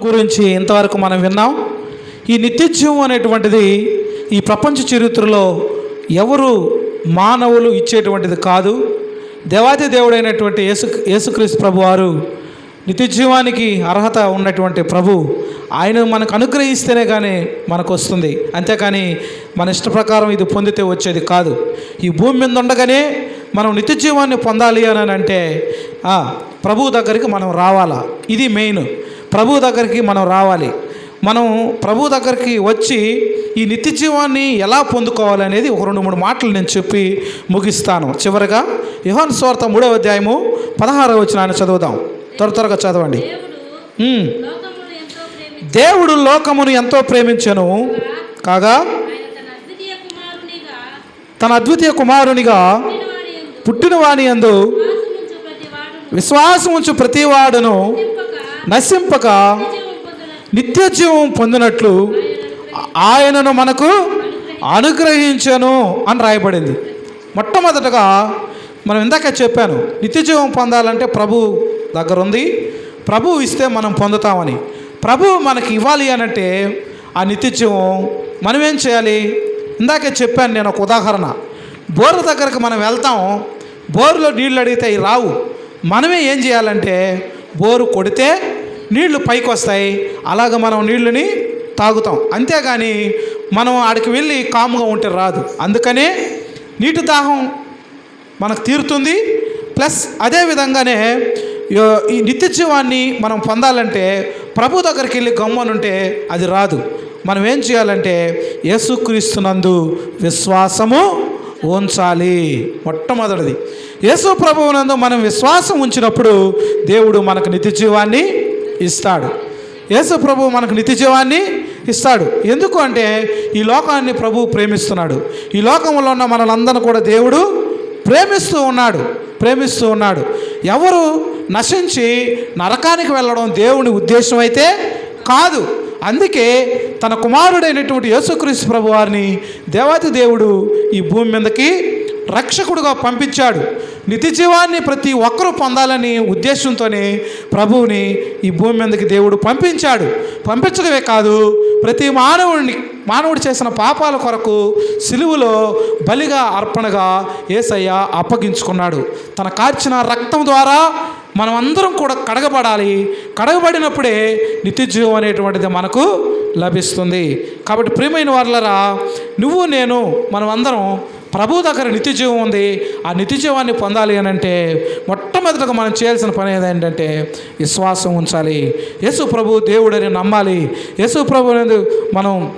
గురించి ఇంతవరకు మనం విన్నాం. ఈ నిత్యజీవం అనేటువంటిది ఈ ప్రపంచ చరిత్రలో ఎవరు మానవులు ఇచ్చేటువంటిది కాదు. దేవాది దేవుడైనటువంటి యేసు యేసుక్రీస్తు ప్రభు వారు నిత్యజీవానికి అర్హత ఉన్నటువంటి ప్రభు. ఆయన మనకు అనుగ్రహిస్తేనే కానీ మనకు వస్తుంది అంతేకాని మన ఇష్ట ప్రకారం ఇది పొందితే వచ్చేది కాదు. ఈ భూమి మీద ఉండగానే మనం నిత్యజీవాన్ని పొందాలి అని అంటే ప్రభు దగ్గరికి మనం రావాలా? ఇది మెయిన్. ప్రభు దగ్గరికి మనం రావాలి. మనం ప్రభు దగ్గరికి వచ్చి ఈ నిత్య జీవాన్ని ఎలా పొందుకోవాలి అనేది ఒక రెండు మూడు మాటలు నేను చెప్పి ముగిస్తాను. చివరిగా యుహన్ స్వార్థ మూడవ అధ్యాయము పదహారవ వచ్చిన చదువుదాం. త్వర త్వరగా చదవండి. దేవుడు లోకమును ఎంతో ప్రేమించను. కాగా? తన అద్వితీయ కుమారునిగా పుట్టినవాని యందు పుట్టిన వాని ప్రతి విశ్వాసం ఉంచు ప్రతివాడును నశింపక నిత్యజీవం పొందినట్లు ఆయనను మనకు అనుగ్రహించను అని రాయబడింది. మొట్టమొదటగా మనం ఇందాక చెప్పాను నిత్యజీవం పొందాలంటే ప్రభు దగ్గర ఉంది ప్రభు ఇస్తే మనం పొందుతామని. ప్రభు మనకి ఇవ్వాలి అని అంటే ఆ నిత్యజీవం మనం ఏం చేయాలి? ఇందాకే చెప్పాను నేను ఒక ఉదాహరణ. బోరు దగ్గరకు మనం వెళ్తాం బోరులో నీళ్ళు అడిగితే అవి రావు. మనమే ఏం చేయాలంటే బోరు కొడితే నీళ్ళు పైకి వస్తాయి అలాగ మనం నీళ్ళని తాగుతాం. అంతేగాని మనం ఆడికి వెళ్ళి కాముగా ఉంటే రాదు. అందుకనే నీటి దాహం మనకు తీరుతుంది. ప్లస్ అదేవిధంగానే ఈ నిత్య జీవాన్ని మనం పొందాలంటే ప్రభు దగ్గరికి వెళ్ళి గమ్మనుంటే అది రాదు. మనం ఏం చేయాలంటే యేసుక్రీస్తునందు విశ్వాసము ఉంచాలి. మొట్టమొదటిది. యేసు ప్రభువునందు మనం విశ్వాసం ఉంచినప్పుడు దేవుడు మనకు నిత్య జీవాన్ని ఇస్తాడు. యేసు ప్రభు మనకు నిత్య జీవాన్ని ఇస్తాడు. ఎందుకు అంటే ఈ లోకాన్ని ప్రభు ప్రేమిస్తున్నాడు. ఈ లోకంలో ఉన్న మనలందరూ కూడా దేవుడు ప్రేమిస్తూ ఉన్నాడు. ప్రేమిస్తూ ఉన్నాడు. ఎవరు నశించి నరకానికి వెళ్ళడం దేవుని ఉద్దేశం అయితే కాదు. అందుకే తన కుమారుడైనటువంటి యేసుక్రీస్తు ప్రభు వారిని దేవాతి దేవుడు ఈ భూమి మీదకి రక్షకుడుగా పంపించాడు. నిత్య జీవాన్ని ప్రతి ఒక్కరూ పొందాలని ఉద్దేశంతోనే ప్రభువుని ఈ భూమి మీదకి దేవుడు పంపించాడు. పంపించడమే కాదు ప్రతి మానవుడిని మానవుడు చేసిన పాపాల కొరకు సిలువులో బలిగా అర్పణగా ఏసయ్య అప్పగించుకున్నాడు. తన కార్చిన రక్తం ద్వారా మనం అందరం కూడా కడగబడాలి. కడగబడినప్పుడే నిత్యజీవం అనేటువంటిది మనకు లభిస్తుంది. కాబట్టి ప్రియమైన వాళ్ళరా నువ్వు నేను మనం అందరం ప్రభు దగ్గర నిత్య జీవం ఉంది. ఆ నిత్య జీవాన్ని పొందాలి అని అంటే మొట్టమొదటిగా మనం చేయాల్సిన పని ఏంటంటే విశ్వాసం ఉంచాలి. యేసు ప్రభు దేవుడని నమ్మాలి. యేసు ప్రభు అనేది మనం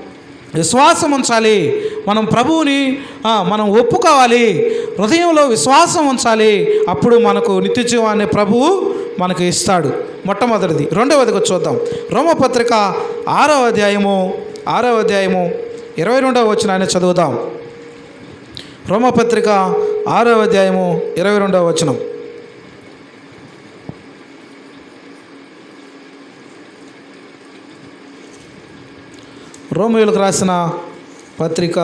విశ్వాసం ఉంచాలి. మనం ప్రభువుని మనం ఒప్పుకోవాలి. హృదయంలో విశ్వాసం ఉంచాలి. అప్పుడు మనకు నిత్య జీవాన్ని ప్రభువు మనకు ఇస్తాడు. మొట్టమొదటిది. రెండవదిగా చూద్దాం. రోమపత్రిక ఆరవ అధ్యాయము ఆరవ అధ్యాయము ఇరవై రెండవ వచ్చిన ఆయన చదువుదాం. రోమపత్రిక ఆరవ అధ్యాయము ఇరవై రెండవ వచనం. రోమియోలకు రాసిన పత్రిక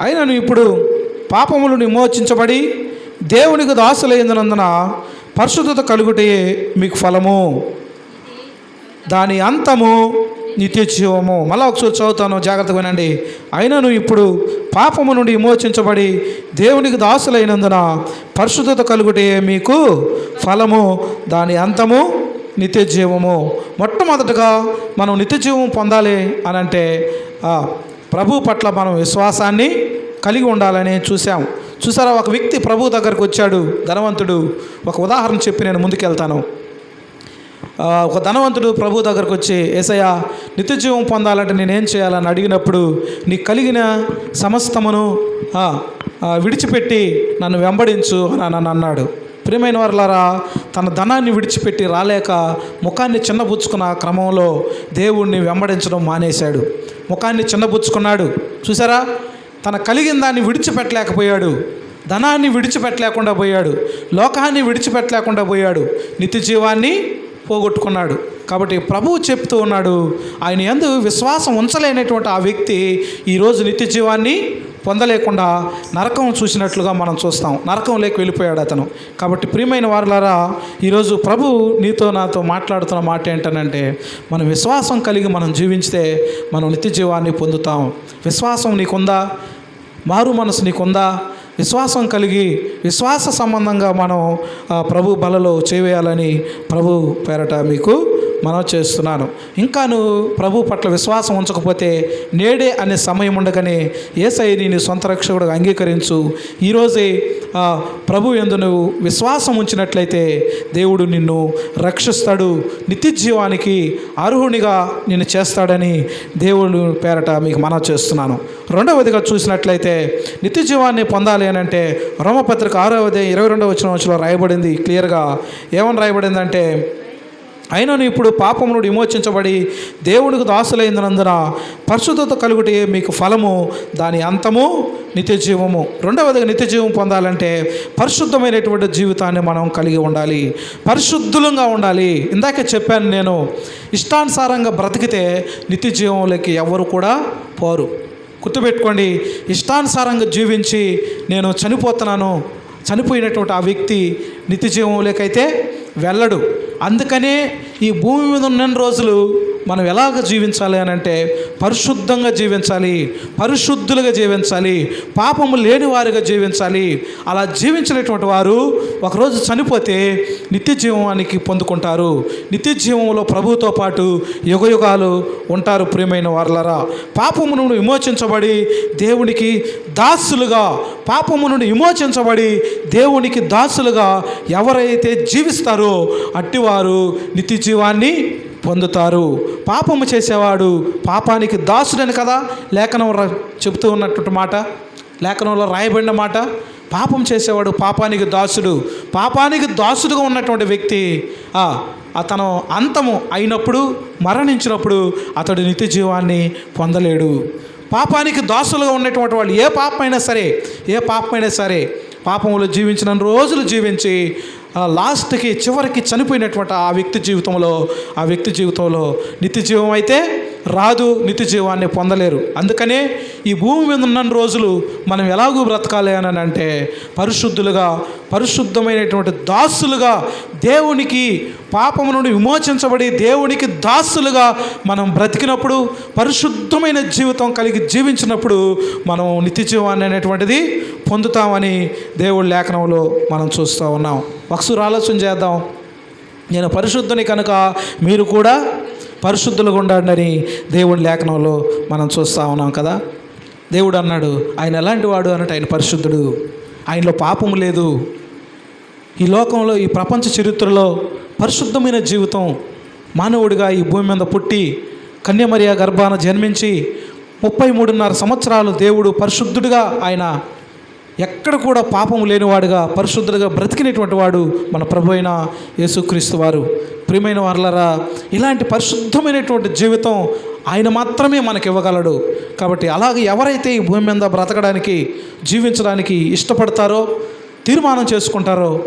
అయినను ఇప్పుడు పాపములు విమోచించబడి దేవునికి దాసులైనందున పరిశుద్ధత కలుగుటే మీకు ఫలము. దాని అంతము నిత్య జీవము మళ్ళా ఒకసారి చదువుతాను జాగ్రత్తగా వినండి. అయినను ఇప్పుడు పాపము నుండి విమోచించబడి దేవునికి దాసులైనందున పరిశుద్ధత కలుగుటే మీకు ఫలము. దాని అంతము నిత్య జీవము మొట్టమొదటగా మనం నిత్య జీవం పొందాలి అని అంటే ప్రభు పట్ల మనం విశ్వాసాన్ని కలిగి ఉండాలని చూసాము చూసారా? ఒక వ్యక్తి ప్రభు దగ్గరకు వచ్చాడు ధనవంతుడు. ఒక ఉదాహరణ చెప్పి నేను ముందుకెళ్తాను. ఒక ధనవంతుడు ప్రభు దగ్గరకు వచ్చి ఏసయ్య నిత్యజీవం పొందాలంటే నేనేం చేయాలని అడిగినప్పుడు నీకు కలిగిన సమస్తమును విడిచిపెట్టి నన్ను వెంబడించు అని నన్ను అన్నాడు. ప్రియమైన వారులారా తన ధనాన్ని విడిచిపెట్టి రాలేక ముఖాన్ని చిన్నబుచ్చుకున్న క్రమంలో దేవుణ్ణి వెంబడించడం మానేశాడు. ముఖాన్ని చిన్నబుచ్చుకున్నాడు. చూసారా? తన కలిగిన దాన్ని విడిచిపెట్టలేకపోయాడు. ధనాన్ని విడిచిపెట్టలేకుండా పోయాడు. లోకాన్ని విడిచిపెట్టలేకుండా పోయాడు. నిత్య జీవాన్ని పోగొట్టుకున్నాడు. కాబట్టి ప్రభువు చెప్తూ ఉన్నాడు ఆయన ఎందు విశ్వాసం ఉంచలేనటువంటి ఆ వ్యక్తి ఈరోజు నిత్య జీవాన్ని పొందలేకుండా నరకం చూసినట్లుగా మనం చూస్తాం. నరకం లేక వెళ్ళిపోయాడు అతను. కాబట్టి ప్రియమైన వారులారా ఈరోజు ప్రభు నీతో నాతో మాట్లాడుతున్న మాట ఏంటనంటే మనం విశ్వాసం కలిగి మనం జీవించితే మనం నిత్య జీవాన్ని పొందుతాం. విశ్వాసం నీకుందా? మారు మనసు నీకుందా? విశ్వాసం కలిగి విశ్వాస సంబంధంగా మనం ఆ, ప్రభు బలలో చేవేయాలని ప్రభు పేరట మీకు మనం చేస్తున్నాను. ఇంకా నువ్వు ప్రభు పట్ల విశ్వాసం ఉంచకపోతే నేడే అనే సమయం ఉండగానే ఏసై నేను సొంత రక్షకుడు అంగీకరించు. ఈరోజే ప్రభు ఎందు నువ్వు విశ్వాసం ఉంచినట్లయితే దేవుడు నిన్ను రక్షిస్తాడు. నిత్య జీవానికి అర్హునిగా నిన్ను చేస్తాడని దేవుడు పేరట మీకు మనం చేస్తున్నాను. రెండవదిగా చూసినట్లయితే నిత్య జీవాన్ని పొందాలి అని అంటే రోమపత్రిక ఆరవది ఇరవై రెండవ వచ్చిన వచ్చిన రాయబడింది. క్లియర్గా ఏమని రాయబడిందంటే అయినను ఇప్పుడు పాపము నుండి విమోచించబడి దేవునికి దాసులైనందున పరిశుద్ధత కలుగుటే మీకు ఫలము దాని అంతము నిత్య జీవము రెండవదిగా నిత్య జీవం పొందాలంటే పరిశుద్ధమైనటువంటి జీవితాన్ని మనం కలిగి ఉండాలి. పరిశుద్ధులంగా ఉండాలి. ఇందాకే చెప్పాను నేను ఇష్టానుసారంగా బ్రతికితే నిత్య జీవంలోకి ఎవరు కూడా పోరు. గుర్తుపెట్టుకోండి ఇష్టానుసారంగా జీవించి నేను చనిపోతున్నాను చనిపోయినటువంటి ఆ వ్యక్తి నిత్య జీవంలోకైతే వెళ్ళడు. అందుకనే ఈ భూమి మీద ఉన్న రోజులు మనం ఎలాగ జీవించాలి అని అంటే పరిశుద్ధంగా జీవించాలి పరిశుద్ధులుగా జీవించాలి పాపము లేని వారిగా జీవించాలి. అలా జీవించినటువంటి వారు ఒకరోజు చనిపోతే నిత్య జీవానికి పొందుకుంటారు. నిత్య జీవంలో ప్రభుతో పాటు యుగయుగాలు ఉంటారు ప్రియమైన వారలరా. పాపము నుండి విమోచించబడి దేవునికి దాసులుగా పాపము నుండి విమోచించబడి దేవునికి దాసులుగా ఎవరైతే జీవిస్తారో అట్టివారు నిత్య జీవాన్ని పొందుతారు. పాపము చేసేవాడు పాపానికి దాసుడని కదా? లేఖనం చెబుతూ ఉన్నటువంటి మాట లేఖనంలో రాయబడిన మాట పాపం చేసేవాడు పాపానికి దాసుడు. పాపానికి దాసుడుగా ఉన్నటువంటి వ్యక్తి అతను అంతము అయినప్పుడు మరణించినప్పుడు అతడు నిత్య జీవాన్ని పొందలేడు. పాపానికి దాసులుగా ఉన్నటువంటి వాళ్ళు ఏ పాపమైనా సరే ఏ పాపమైనా సరే పాపంలో జీవించిన రోజులు జీవించి లాస్ట్కి చివరికి చనిపోయినటువంటి ఆ వ్యక్తి జీవితంలో ఆ వ్యక్తి జీవితంలో నిత్య జీవం అయితే రాదు నిత్య జీవాన్ని పొందలేరు. అందుకనే ఈ భూమి మీద ఉన్న రోజులు మనం ఎలాగూ బ్రతకాలి అని అంటే పరిశుద్ధులుగా పరిశుద్ధమైనటువంటి దాసులుగా దేవునికి పాపము నుండి విమోచించబడి దేవునికి దాసులుగా మనం బ్రతికినప్పుడు పరిశుద్ధమైన జీవితం కలిగి జీవించినప్పుడు మనం నిత్య జీవాన్ని అనేటువంటిది పొందుతామని దేవుడి లేఖనంలో మనం చూస్తూ ఉన్నాం. ఒకసారి ఆలోచన చేద్దాం. నేను పరిశుద్ధుని కనుక మీరు కూడా పరిశుద్ధులుగా ఉండండి దేవుడి లేఖనంలో మనం చూస్తూ ఉన్నాం కదా. దేవుడు అన్నాడు ఆయన ఎలాంటి వాడు? అన్నట్టు ఆయన పరిశుద్ధుడు ఆయనలో పాపము లేదు. ఈ లోకంలో ఈ ప్రపంచ చరిత్రలో పరిశుద్ధమైన జీవితం మానవుడిగా ఈ భూమి మీద పుట్టి కన్యమరియ గర్భాన జన్మించి ముప్పై మూడున్నర సంవత్సరాలు దేవుడు పరిశుద్ధుడిగా ఆయన ఎక్కడ కూడా పాపం లేనివాడుగా పరిశుద్ధుడిగా బ్రతికినటువంటి వాడు మన ప్రభు అయిన యేసుక్రీస్తు వారు. ప్రియమైన వారులరా ఇలాంటి పరిశుద్ధమైనటువంటి జీవితం ఆయన మాత్రమే మనకి ఇవ్వగలడు కాబట్టి అలాగే ఎవరైతే ఈ భూమి మీద బ్రతకడానికి జీవించడానికి ఇష్టపడతారో తీర్మానం చేసుకుంటారో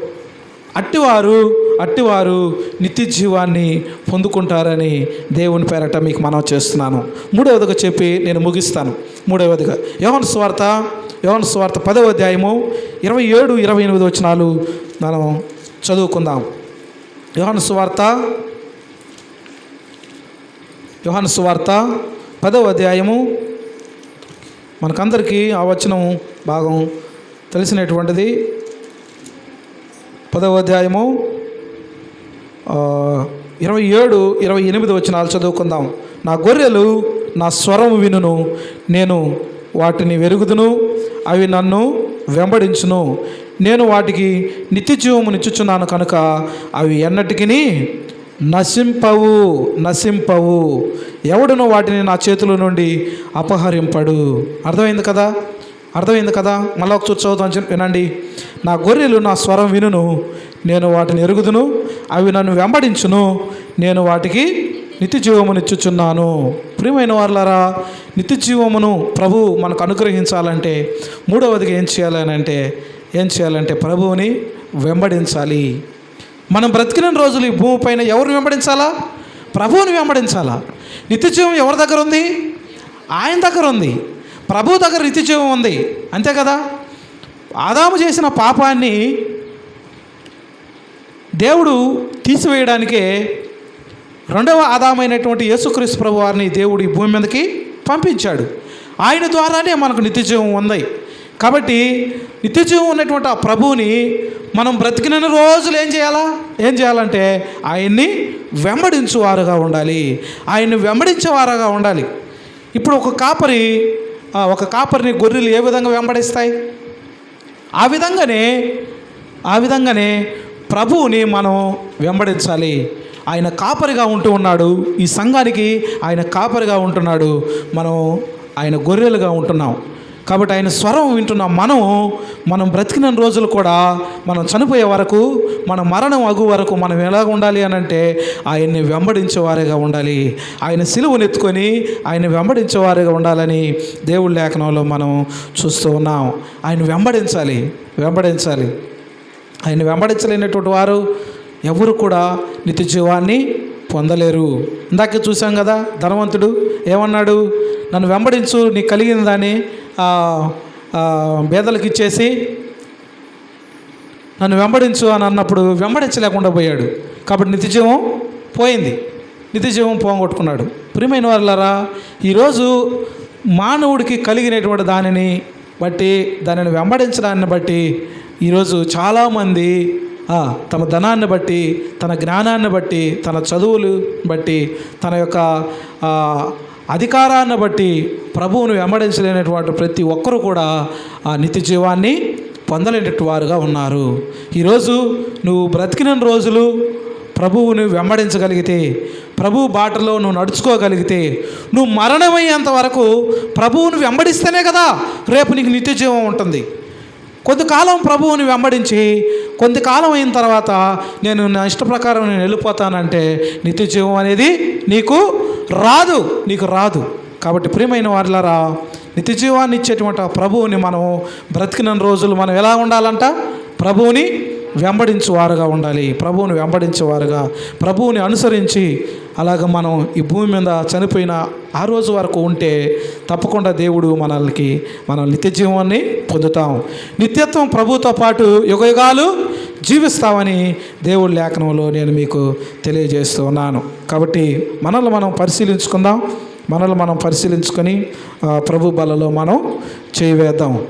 అట్టివారు అట్టివారు నిత్య జీవాన్ని పొందుకుంటారని దేవుని పేరట మీకు మనం చేస్తున్నాను. మూడవదిగా చెప్పి నేను ముగిస్తాను. మూడవదిగా యోహన్ స్వార్త యోహన్ స్వార్త పదవ అధ్యాయము ఇరవై ఏడు ఇరవై ఎనిమిది వచ్చినాలు మనం చదువుకుందాం. యోహన్ సువార్త యోహన్ సువార్త పదవ అధ్యాయము. మనకందరికీ ఆ వచనం భాగం తెలిసినటువంటిది. పదవ అధ్యాయము ఇరవై ఏడు ఇరవై ఎనిమిది వచనాలు చదువుకుందాం. నా గొర్రెలు నా స్వరం వినును నేను వాటిని వెరుగుదును అవి నన్ను వెంబడించును. నేను వాటికి నిత్య జీవమునిచ్చుచున్నాను కనుక అవి ఎన్నటికీ నశింపవు నశింపవు. ఎవడును వాటిని నా చేతుల నుండి అపహరింపడు. అర్థమైంది కదా? అర్థమైంది కదా? మళ్ళీ ఒక చూసి చదువుతాను వినండి. నా గొర్రెలు నా స్వరం వినును. నేను వాటిని ఎరుగుదును. అవి నన్ను వెంబడించును. నేను వాటికి నిత్య జీవమునిచ్చుచున్నాను ప్రియమైన వాళ్ళారా నిత్య జీవమును ప్రభు మనకు అనుగ్రహించాలంటే మూడవదిగా ఏం చేయాలని అంటే ఏం చేయాలంటే ప్రభువుని వెంబడించాలి. మనం బ్రతికిన రోజులు ఈ భూమిపైన ఎవరిని వెంబడించాలా? ప్రభువుని వెంబడించాలా? నిత్యజీవం ఎవరి దగ్గర ఉంది? ఆయన దగ్గర ఉంది. ప్రభు దగ్గర నిత్యజీవం ఉంది. అంతే కదా? ఆదాము చేసిన పాపాన్ని దేవుడు తీసివేయడానికే రెండవ ఆదామైనటువంటి యేసుక్రీస్తు ప్రభు వారిని దేవుడు ఈ భూమి మీదకి పంపించాడు. ఆయన ద్వారానే మనకు నిత్యజీవం ఉంది. కాబట్టి నిత్యజీవం ఉన్నటువంటి ఆ ప్రభువుని మనం బ్రతికిన రోజులు ఏం చేయాలా? ఏం చేయాలంటే ఆయన్ని వెంబడించువారుగా ఉండాలి. ఆయన్ని వెంబడించేవారుగా ఉండాలి. ఇప్పుడు ఒక కాపరి ఒక కాపరిని గొర్రెలు ఏ విధంగా వెంబడిస్తాయి? ఆ విధంగానే ఆ విధంగానే ప్రభువుని మనం వెంబడించాలి. ఆయన కాపరిగా ఉంటూ ఉన్నాడు. ఈ సంఘానికి ఆయన కాపరిగా ఉంటున్నాడు. మనం ఆయన గొర్రెలుగా ఉంటున్నాం. కాబట్టి ఆయన స్వరం వింటున్న మనం మనం బ్రతికిన రోజులు కూడా మనం చనిపోయే వరకు మన మరణం అగు వరకు మనం ఎలా ఉండాలి అని అంటే ఆయన్ని వెంబడించేవారిగా ఉండాలి. ఆయన సిలువనెత్తుకొని ఆయన వెంబడించేవారిగా ఉండాలని దేవుడి లేఖనంలో మనం చూస్తూ ఉన్నాం. ఆయన వెంబడించాలి వెంబడించాలి. ఆయన వెంబడించలేనటువంటి వారు ఎవరు కూడా నిత్య జీవాన్ని పొందలేరు. ఇందాక చూసాం కదా ధనవంతుడు ఏమన్నాడు? నన్ను వెంబడించు నీకు కలిగిన దాన్ని బేదలకు ఇచ్చేసి నన్ను వెంబడించు అని అన్నప్పుడు వెంబడించలేకుండా పోయాడు. కాబట్టి నిత్యజీవం పోయింది. నిత్యజీవం పోగొట్టుకున్నాడు. ప్రియమైన వాళ్ళారా ఈరోజు మానవుడికి కలిగినటువంటి దానిని బట్టి దానిని వెంబడించడాన్ని బట్టి ఈరోజు చాలామంది తమ ధనాన్ని బట్టి తన జ్ఞానాన్ని బట్టి తన చదువులు బట్టి తన యొక్క అధికారాన్ని బట్టి ప్రభువును వెంబడించలేనటువంటి ప్రతి ఒక్కరూ కూడా ఆ నిత్య జీవాన్ని పొందలేనట్టు వారుగా ఉన్నారు. ఈరోజు నువ్వు బ్రతికిన రోజులు ప్రభువుని వెంబడించగలిగితే ప్రభు బాటలో నువ్వు నడుచుకోగలిగితే నువ్వు మరణమయ్యేంత వరకు ప్రభువుని వెంబడిస్తేనే కదా రేపు నీకు నిత్య జీవం ఉంటుంది. కొంతకాలం ప్రభువుని వెంబడించి కొంతకాలం అయిన తర్వాత నేను నా ఇష్ట ప్రకారం నేను వెళ్ళిపోతానంటే నిత్య జీవం అనేది నీకు రాదు నీకు రాదు. కాబట్టి ప్రియమైన వారిలారా నిత్య జీవాన్ని ఇచ్చేటువంటి ఆ ప్రభువుని మనం బ్రతికిన రోజులు మనం ఎలా ఉండాలంట? ప్రభువుని వెంబడించేవారుగా ఉండాలి. ప్రభువుని వెంబడించేవారుగా ప్రభువుని అనుసరించి అలాగ మనం ఈ భూమి మీద చనిపోయిన ఆ రోజు వరకు ఉంటే తప్పకుండా దేవుడు మనల్కి మనం నిత్య జీవాన్ని పొందుతాం. నిత్యత్వం ప్రభుతో పాటు యుగయుగాలు జీవిస్తామని దేవుడి లేఖనంలో నేను మీకు తెలియజేస్తూ ఉన్నాను. కాబట్టి మనల్ని మనం పరిశీలించుకుందాం. మనల్ని మనం పరిశీలించుకొని ప్రభు బలలో మనం చేయవేద్దాం